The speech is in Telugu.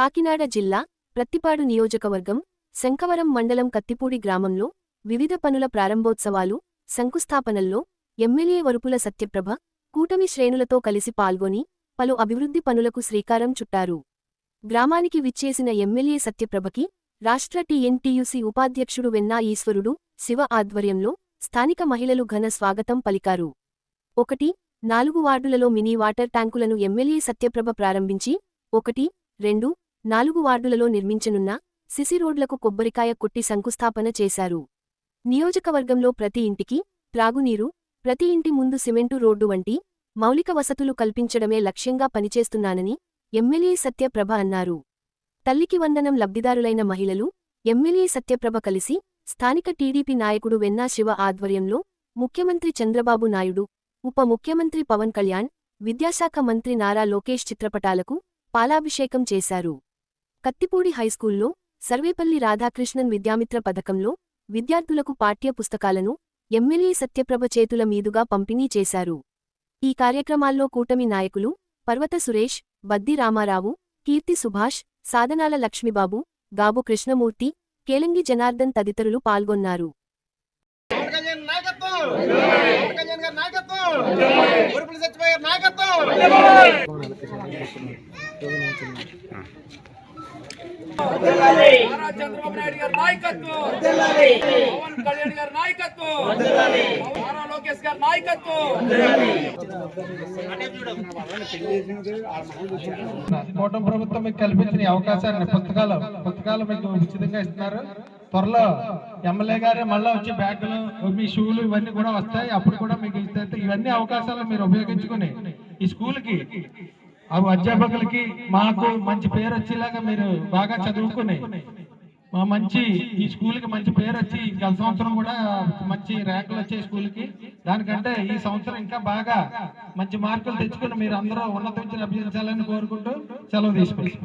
కాకినాడ జిల్లా ప్రత్తిపాడు నియోజకవర్గం శంఖవరం మండలం కత్తిపూడి గ్రామంలో వివిధ పనుల ప్రారంభోత్సవాలు శంకుస్థాపనల్లో ఎమ్మెల్యే వరుపుల సత్యప్రభ కూటమి శ్రేణులతో కలిసి పాల్గొని పలు అభివృద్ధి పనులకు శ్రీకారం చుట్టారు. గ్రామానికి విచ్చేసిన ఎమ్మెల్యే సత్యప్రభకి రాష్ట్ర టీఎన్టీయూసీ ఉపాధ్యక్షుడు వెన్నా ఈశ్వరుడు శివ ఆధ్వర్యంలో స్థానిక మహిళలు ఘన స్వాగతం పలికారు. ఒకటి నాలుగు వార్డులలో మినీ వాటర్ ట్యాంకులను ఎమ్మెల్యే సత్యప్రభ ప్రారంభించి ఒకటి రెండు నాలుగు వార్డులలో నిర్మించనున్న సిసిరోడ్లకు కొబ్బరికాయ కొట్టి శంకుస్థాపన చేశారు. నియోజకవర్గంలో ప్రతి ఇంటికి త్రాగునీరు ప్రతి ఇంటి ముందు సిమెంటు రోడ్డు వంటి మౌలిక వసతులు కల్పించడమే లక్ష్యంగా పనిచేస్తున్నానని ఎమ్మెల్యే సత్యప్రభ అన్నారు. తల్లికి వందనం లబ్ధిదారులైన మహిళలు ఎమ్మెల్యే సత్యప్రభ కలిసి స్థానిక టీడీపీ నాయకుడు వెన్నా శివ ఆధ్వర్యంలో ముఖ్యమంత్రి చంద్రబాబు నాయుడు ఉప ముఖ్యమంత్రి పవన్ కళ్యాణ్ విద్యాశాఖ మంత్రి నారా లోకేష్ చిత్రపటాలకు పాలాభిషేకం చేశారు. కత్తిపూడి హైస్కూల్లో సర్వేపల్లి రాధాకృష్ణన్ విద్యామిత్ర పథకంలో విద్యార్థులకు పాఠ్య పుస్తకాలను ఎమ్మెల్యే సత్యప్రభ చేతుల మీదుగా పంపిణీ చేశారు. ఈ కార్యక్రమాల్లో కూటమి నాయకులు పర్వత సురేష్ బద్ది రామారావు కీర్తి సుభాష్ సాధనాల లక్ష్మిబాబు గాబు కృష్ణమూర్తి కేలంగి జనార్దన్ తదితరులు పాల్గొన్నారు. నాయకత్వం! చంద్రబాబు నాయుడు గారి నాయకత్వం. పవన్ కళ్యాణ్ గారి నాయకత్వం. నారా లోకేష్ గారి నాయకత్వం. కూటమి ప్రభుత్వం మీకు కల్పించిన అవకాశాన్ని పుస్తకాలు పుస్తకాలు మీకు ఉచితంగా ఇస్తున్నారు. త్వరలో ఎమ్మెల్యే గారే మళ్ళీ వచ్చి బ్యాగులు మీ షూలు ఇవన్నీ కూడా వస్తాయి. అప్పుడు కూడా మీకు ఇవన్నీ అవకాశాలు మీరు ఉపయోగించుకుని ఈ స్కూల్కి అధ్యాపకులకి మాకు మంచి పేరు వచ్చేలాగా మీరు బాగా చదువుకుని. మా మంచి ఈ స్కూల్కి మంచి పేరు వచ్చి గత సంవత్సరం కూడా మంచి ర్యాంకులు వచ్చాయి స్కూల్కి దానికంటే ఈ సంవత్సరం ఇంకా బాగా మంచి మార్కులు తెచ్చుకుని మీరు అందరూ ఉన్నత విద్యను అభ్యసించాలని కోరుకుంటూ సెలవు తీసుకుంటాం